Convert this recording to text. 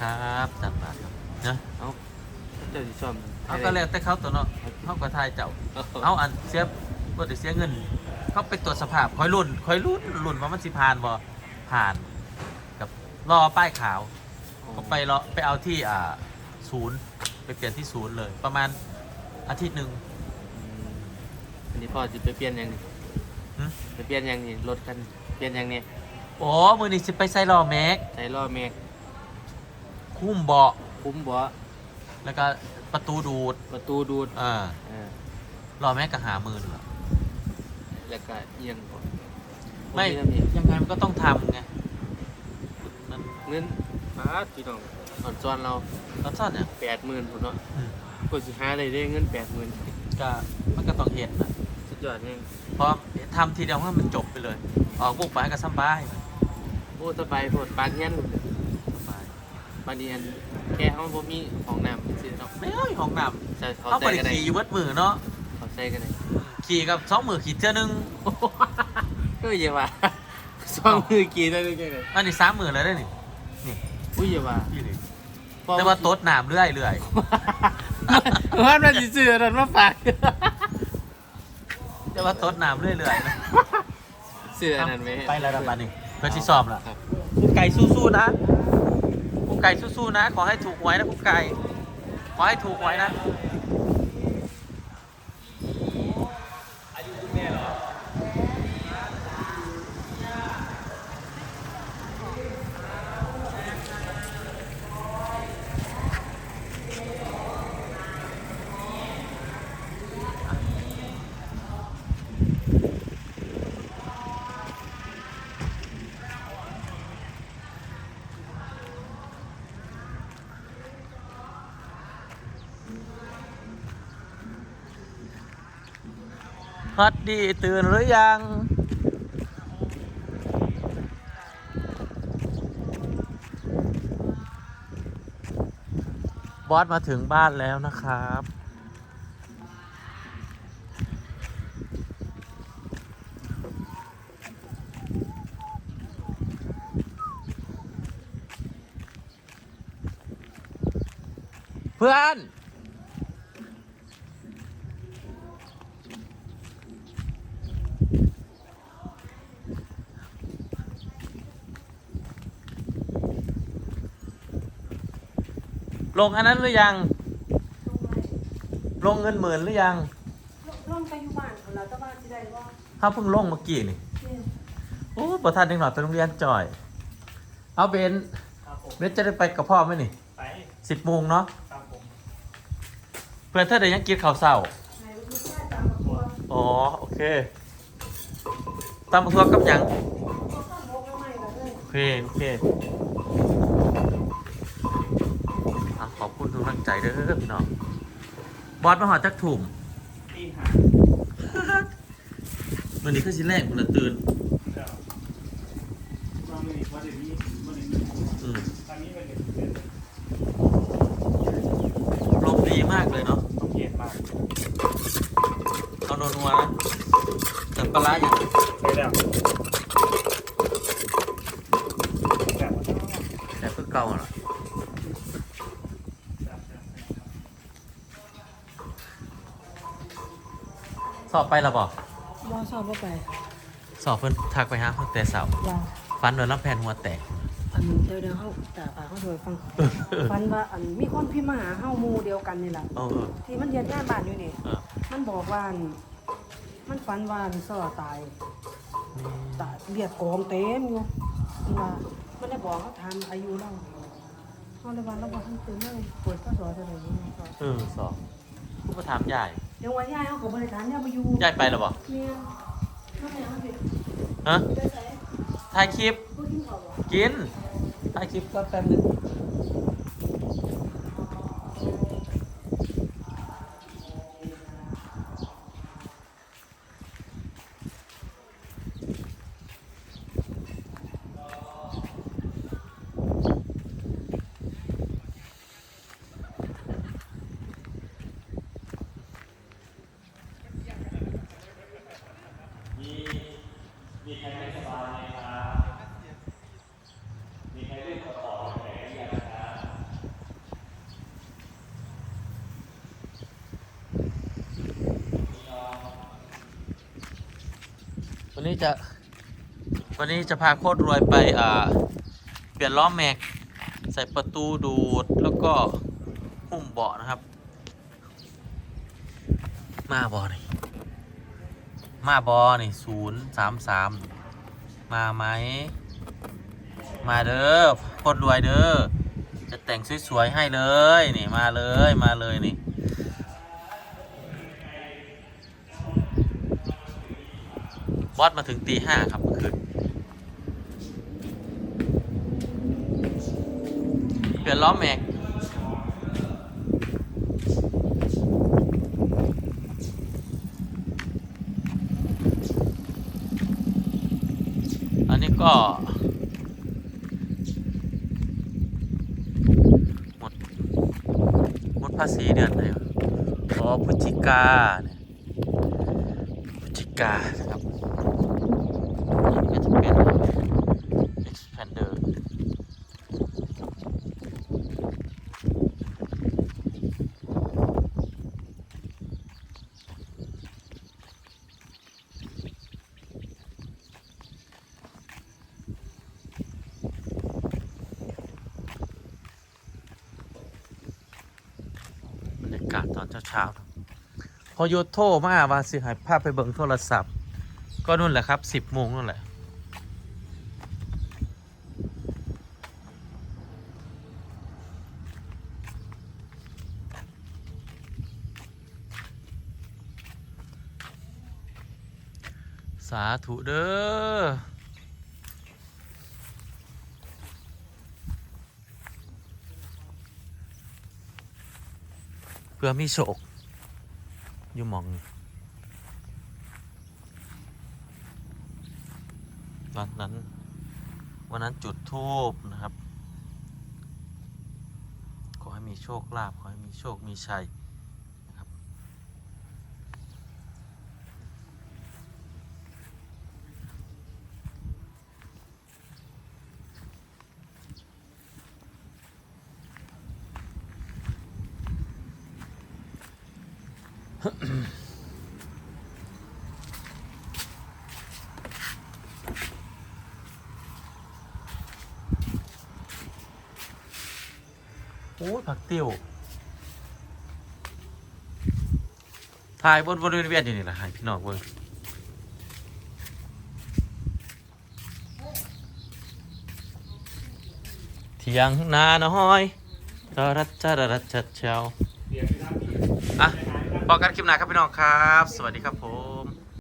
ครับจัดมาครับนะเอ้าเจ้าสิซ่อมเขาก็แล้วแต่เขาตัวเนาะเขาก็ทายเจ้าเอาอันเสียบ่ได้เสียเงิน เขาไปตรวจสภาพคอยรุ่นคอยรุ่นรุ่นว่ามันสิผ่านบ่ผ่านกับรอป้ายขาวก็ไปรอไปเอาที่อ่าศูนย์ไปเปลี่ยนที่ศูนย์เลย ประมาณอาทิตย์หนึ่งอืมอันนี้พ่อสิไปเปลี่ยนยังนี่หึไปเปลี่ยนยังนี่รถคันเปลี่ยนยังนี่โอ้มือนี้สิไปใส่รอแม็กใส่ล้อแม็ก คุ้มเบาะคุ้มบ่แล้วก็ประตูดูดประตูดูดอ่าเออรอแม็กก็หาหมื่นเหรอแล้วก็เอียงบ่ไม่บ่น้ำอีกยังไงมันก็ต้องทำไงมันเงินบาทพี่น้องตอนจอนเรารถซ่อนเนี่ย80,000พุ่นเนาะอืมกว่าสิหาได้ได้เงิน80,000ก็มันก็ต้องเห็นนะสุดยอดแฮงเพราะทำทีเดียวให้มันจบไปเลยออกบุกไปก็สบายโอ้สบายโพดปานเฮียนสบาย บานนี้อันแค่เฮาบ่มีของน้ำซื่อเนาะไม่เอ้ยของนใส่ำเขาเขาใส่ไปกันได้ขี่อยู่เบิดมือเนาะเขาใส่กันได้ขี่กับสองมือขี่เท่านึงเฮ้ยอย่าว่าสองมือกี่ได้ด้วยกันอันนี้สามมือเลยได้นี่อุ้ยอย่าว่านี่นี่แต่ว่าโต๊ดหนามเรื่อยเรื่อยมันมันสิซื้อนั่นมาฝากแต่ว่าโต๊ดหนามเรื่อยเรื่อยนะซื้ออันนั้นไว้ไปแล้วนะบัดนี้เพื่อนที่ซ้อมล่ะครับกุ๊กไก่สู้ๆนะกุ๊ก ไก่สู้ๆนะ ขอให้ถูกหวยนะกุ๊กไก่ ขอให้ถูกหวยนะ ฮอตดีตื่นหรือยัง บอสมาถึงบ้านแล้วนะครับเพื่อน ลงอันนั้นหรือยังลงเงินหมื่นหรือยังลงไปอยู่บ้านของเราแต่ว่าสิได้บ่ถ้าเพิ่งลงเมื่อกี้นี่ เนี่ยโอ้ประธานเด็กหน่อยไปโรงเรียนจ่อย เอาเบนเบนจะได้ไปกับพ่อไหมนี่ไปสิบโมงเนาะ ครับผมเพื่อนเธอเดี๋ยวยังกินข้าวเศร้า ไหนลูกชายตามมาตัวอ๋อ โอเคตามมาทัวร์กับหยังก็ต้องโมกแล้วไม่ละเลยโอเค โอเคอะขอบคุณทุ กกำลังใจเด้อพี่น้องบอสมาหอดจักถุ่มตีหาวันนี้คือชิ้นแรกคุณละตื่นแล้วเราไม่มีวันเดี๋ยวนี้วันเดี๋ยวนี้อืมตอนนี้เป็นเด็กเป็นลมดีมากเลยเนาะต้องเกียรมากเอานัวๆนะแต่ปลาร้าอย่าง สอบไปแล้วบอกบ่ชอบบ่ไปสอบเพิ่นทักไปหาเพิ่นแต่เสาร์ว่าฟันโดนรับแผ่นหัวแตก อันเดี๋ยวเดี๋ยวเฮาตาปากเฮาโดยฟังฟันว่าอันมีคนพิมพ์มาหาเฮาหมู่เดียวกันนี่ล่ะเออที่มันเรียนงานบ้านอยู่นี่ เออมันบอกว่าอันมันฝันว่าอันซ้อตายตายเลือดกองเต็มอยู่มันว่ามันได้บอกเขาถามอายุเราเขาเลยว่าเราบอกท่านตื่นเลยเปิดข้อสอบจะไหนนี่ก็เออสอบผู้ประถามใหญ่ เดี๋ยววันยายเขาก็บริการยามาอยู่ใหญ่ไปแล้วบอกเนี่ยเขาไปเอาสิฮะไปใส่ถ่ายคลิปพูดกินข้าวบ่ กินถ่ายคลิปก็แป๊บนึง นี้จะ วันนี้จะพาโคตรรวยไปอ่าเปลี่ยนล้อแม็ก ใส่ประตูดูดแล้วก็หุ้มเบาะนะครับ มาบอนี่มาบอนี่ศูนย์สามสามมาไหม มาเด้อโคตรรวยเด้อจะแต่งสวยๆให้เลยนี่มาเลยมาเลยนี่ บอสมาถึงตีห้าครับเมื่อคืนเปลี่ยนล้อแม็กอันนี้ก็หมดหมดภาษีเดือนไหนอ๋อพฤศจิกาพฤศจิกานะครับ นี่ก็จะเป็น expander บรรยากาศตอนเช้าๆเนอะพอโยโทมาว่าสิหายภาพไปเบิ่งโทรศัพท์ ก็นู่นแหละครับสิบโมงนู่นแหละสาธุเด้อ เพื่อมีโชคอยู่มอง วันนั้น วันนั้นจุดทูบนะครับ ขอให้มีโชคลาภขอให้มีโชคมีชัยนะครับ โอ้ยผักติ้วถ่ายบนบริเวณอยู่นี่แหละให้พี่น้องเบิ่งเที่ยงนาน้อยจารัดจารัดจัดเช้าเดี๋ยวอะบอกกันคลิปหน้าครับพี่น้องครับ สวัสดีครับผม